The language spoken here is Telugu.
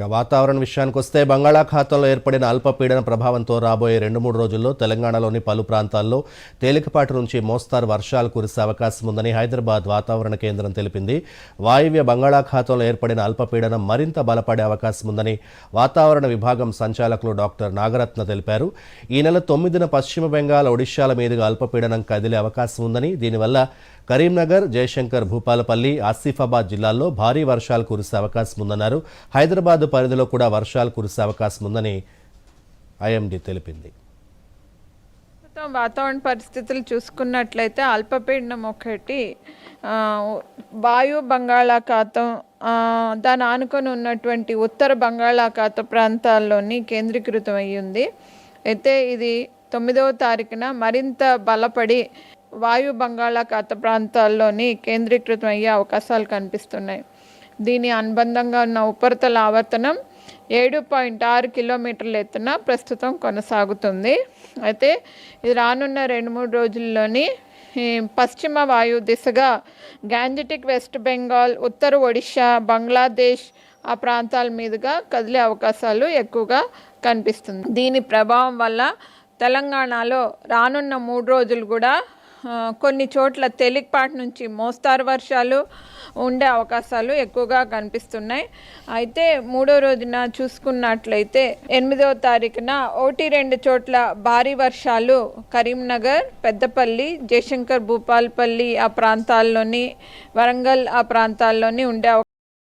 ఇక వాతావరణ విషయానికి వస్తే బంగాళాఖాతంలో ఏర్పడిన అల్పపీడన ప్రభావంతో రాబోయే రెండు మూడు రోజుల్లో తెలంగాణలోని పలు ప్రాంతాల్లో తేలికపాటి నుంచి మోస్తారు వర్షాలు కురిసే అవకాశం ఉందని హైదరాబాద్ వాతావరణ కేంద్రం తెలిపింది. వాయువ్య బంగాళాఖాతంలో ఏర్పడిన అల్పపీడనం మరింత బలపడే అవకాశం ఉందని వాతావరణ విభాగం సంచాలకులు డాక్టర్ నాగరత్న తెలిపారు. ఈ నెల తొమ్మిదిన పశ్చిమ బెంగాల్ ఒడిశాల మీదుగా అల్పపీడనం కదిలే అవకాశం ఉందని దీనివల్ల కరీంనగర్ జయశంకర్ భూపాలపల్లి ఆసిఫాబాద్ జిల్లాల్లో భారీ వర్షాలు కురిసే అవకాశం ఉందన్నారు. హైదరాబాద్ పరిధిలో కూడా వర్షాలు కురిసే అవకాశం ఉందని ఐఎండీ తెలిపింది. ప్రస్తుతం వాతావరణ పరిస్థితులు చూసుకున్నట్లయితే అల్పపీడనం ఒకటి వాయు బంగాళాఖాతం దాని ఆనుకొని ఉన్నటువంటి ఉత్తర బంగాళాఖాత ప్రాంతాల్లోని కేంద్రీకృతం అయ్యింది అయితే ఇది తొమ్మిదవ తారీఖున మరింత బలపడి వాయు బంగాళాఖాత ప్రాంతాల్లోని కేంద్రీకృతం అయ్యే అవకాశాలు కనిపిస్తున్నాయి. దీని అనుబంధంగా ఉన్న ఉపరితల ఆవర్తనం ఏడు పాయింట్ ఆరు కిలోమీటర్ల ఎత్తున ప్రస్తుతం కొనసాగుతుంది. అయితే ఇది రానున్న రెండు మూడు రోజుల్లోని పశ్చిమ వాయు దిశగా గ్యాంజెటిక్ వెస్ట్ బెంగాల్ ఉత్తర ఒడిషా బంగ్లాదేశ్ ఆ ప్రాంతాల మీదుగా కదిలే అవకాశాలు ఎక్కువగా కనిపిస్తుంది. దీని ప్రభావం వల్ల తెలంగాణలో రానున్న మూడు రోజులు కూడా కొన్ని చోట్ల తేలికపాటి నుంచి మోస్తారు వర్షాలు ఉండే అవకాశాలు ఎక్కువగా కనిపిస్తున్నాయి. అయితే మూడో రోజున చూసుకున్నట్లయితే ఎనిమిదవ తారీఖున ఒకటి రెండు చోట్ల భారీ వర్షాలు కరీంనగర్ పెద్దపల్లి జయశంకర్ భూపాల్పల్లి ఆ ప్రాంతాల్లోని వరంగల్ ఆ ప్రాంతాల్లోని ఉండే